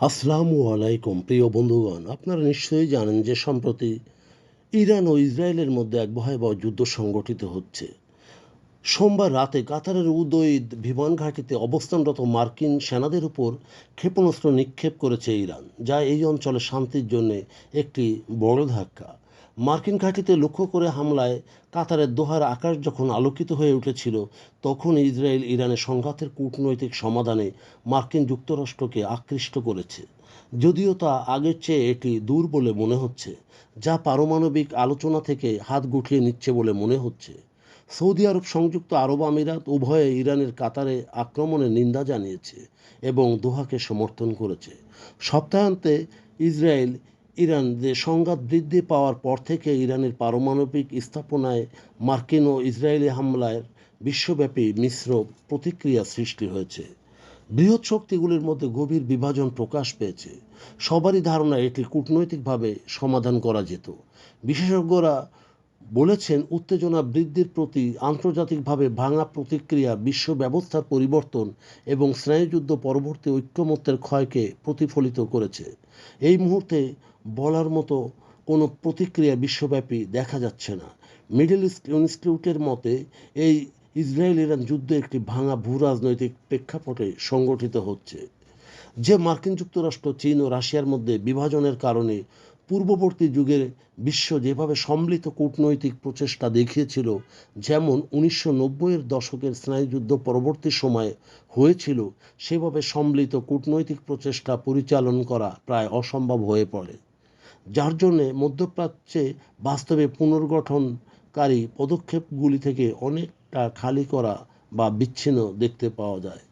আসসালামু আলাইকুম, প্রিয় বন্ধুগণ। আপনারা নিশ্চয়ই জানেন যে সম্প্রতি ইরান ও ইসরায়েলের মধ্যে এক ভয়াবহ যুদ্ধ সংগঠিত হচ্ছে। সোমবার রাতে কাতারের উদয়িদ বিমান ঘাঁটিতে অবস্থানরত মার্কিন সেনাদের উপর ক্ষেপণাস্ত্র নিক্ষেপ করেছে ইরান, যা এই অঞ্চলে শান্তির জন্য একটি বড় ধাক্কা। মার্কিন ঘাঁটিতে লক্ষ্য করে হামলায় কাতারের দোহার আকাশ যখন আলোকিত হয়ে উঠেছিল, তখন ইসরায়েল ইরানের সংঘাতের কূটনৈতিক সমাধানে মার্কিন যুক্তরাষ্ট্রকে আকৃষ্ট করেছে। যদিও তা আগের চেয়ে এটি দূর বলে মনে হচ্ছে, যা পারমাণবিক আলোচনা থেকে হাত গুটিয়ে নিচ্ছে বলে মনে হচ্ছে। সৌদি আরব সংযুক্ত আরব আমিরাত উভয়ে ইরানের কাতারে আক্রমণের নিন্দা জানিয়েছে এবং দোহাকে সমর্থন করেছে। সপ্তাহান্তে ইসরায়েল ইরান যে সংঘাত বৃদ্ধি পাওয়ার পর থেকে ইরানের পারমাণবিক স্থাপনায় মার্কিন ও ইসরায়েলি হামলায় বিশ্বব্যাপী মিশ্র প্রতিক্রিয়া সৃষ্টি হয়েছে। বৃহৎ শক্তিগুলির মধ্যে গভীর বিভাজন প্রকাশ পেয়েছে। সবারই ধারণা এটি কূটনৈতিকভাবে সমাধান করা যেত। বিশেষজ্ঞরা বলেছেন, উত্তেজনা বৃদ্ধির প্রতি আন্তর্জাতিকভাবে ভাঙা প্রতিক্রিয়া বিশ্ব ব্যবস্থার পরিবর্তন এবং স্নায়ুযুদ্ধ পরবর্তী ঐক্যমত্যের ক্ষয়কে প্রতিফলিত করেছে। এই মুহূর্তে বলার মতো কোনো প্রতিক্রিয়া বিশ্বব্যাপী দেখা যাচ্ছে না। মিডল ইস্ট ইনস্টিটিউটের মতে, এই ইসরায়েল ইরান যুদ্ধ একটি ভাঙা ভূ রাজনৈতিক প্রেক্ষাপটে সংগঠিত হচ্ছে, যে মার্কিন যুক্তরাষ্ট্র, চীন ও রাশিয়ার মধ্যে বিভাজনের কারণে পূর্ববর্তী যুগের বিশ্ব যেভাবে সম্মিলিত কূটনৈতিক প্রচেষ্টা দেখিয়েছিল, যেমন উনিশশো নব্বইয়ের দশকের স্নায়ুযুদ্ধ পরবর্তী সময়ে হয়েছিল, সেভাবে সম্মিলিত কূটনৈতিক প্রচেষ্টা পরিচালন করা প্রায় অসম্ভব হয়ে পড়ে। যার জন্যে মধ্যপ্রাচ্যে বাস্তবে পুনর্গঠনকারী পদক্ষেপগুলি থেকে অনেকটা খালি করা বা বিচ্ছিন্ন দেখতে পাওয়া যায়।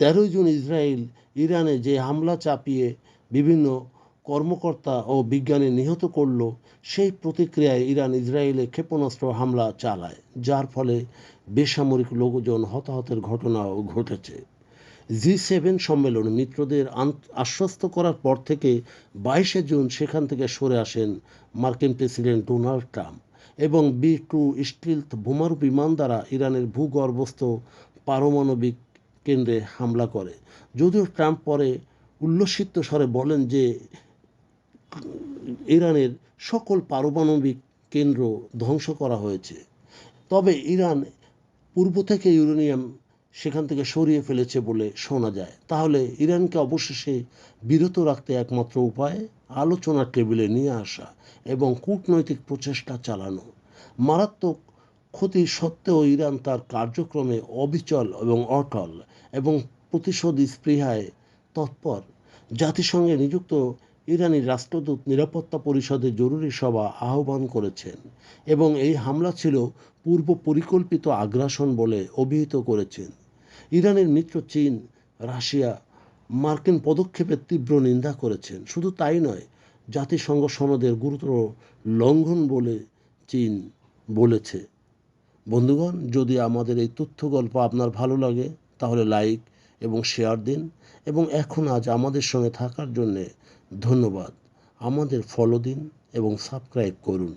তেরোই জুন ইসরায়েল, ইরানে যে হামলা চাপিয়ে বিভিন্ন কর্মকর্তা ও বিজ্ঞানী নিহত করল, সেই প্রতিক্রিয়ায় ইরান ইসরায়েলে ক্ষেপণাস্ত্র হামলা চালায়, যার ফলে বেসামরিক লোকজন হতাহতের ঘটনাও ঘটেছে। জি সেভেন সম্মেলন মিত্রদের আশ্বস্ত করার পর থেকে বাইশে জুন সেখান থেকে সরে আসেন মার্কিন প্রেসিডেন্ট ডোনাল্ড ট্রাম্প এবং বি টু স্টিলথ বোমারু বিমান দ্বারা ইরানের ভূগর্ভস্থ পারমাণবিক কেন্দ্রে হামলা করে। যদিও ট্রাম্প পরে উল্লসিত স্বরে বলেন যে, ইরানের সকল পারমাণবিক কেন্দ্র ধ্বংস করা হয়েছে। তবে ইরান পূর্ব থেকে ইউরেনিয়াম সেখান থেকে সরিয়ে ফেলেছে বলে শোনা যায়। তাহলে ইরানকে অবশেষে বিরত রাখতে একমাত্র উপায় আলোচনার টেবিলে নিয়ে আসা এবং কূটনৈতিক প্রচেষ্টা চালানো। মারাত্মক ক্ষতি সত্ত্বেও ইরান তার কার্যক্রমে অবিচল এবং অটল এবং প্রতিশোধ স্পৃহায় তৎপর। জাতিসংঘে নিযুক্ত ইরানি রাষ্ট্রদূত নিরাপত্তা পরিষদের জরুরি সভা আহ্বান করেছেন এবং এই হামলা ছিল পূর্ব পরিকল্পিত আগ্রাসন বলে অভিহিত করেছেন। ইরানের মিত্র চীন, রাশিয়া, মার্কিন পদক্ষেপের তীব্র নিন্দা করেছেন। শুধু তাই নয়, জাতিসংঘ সনদের গুরুতর লঙ্ঘন বলে চীন বলেছে। বন্ধুগণ, যদি আমাদের এই তথ্য গল্প আপনার ভালো লাগে, তাহলে লাইক এবং শেয়ার দিন এবং এখন আজ আমাদের সঙ্গে থাকার জন্যে ধন্যবাদ। আমাদের ফলো দিন এবং সাবস্ক্রাইব করুন।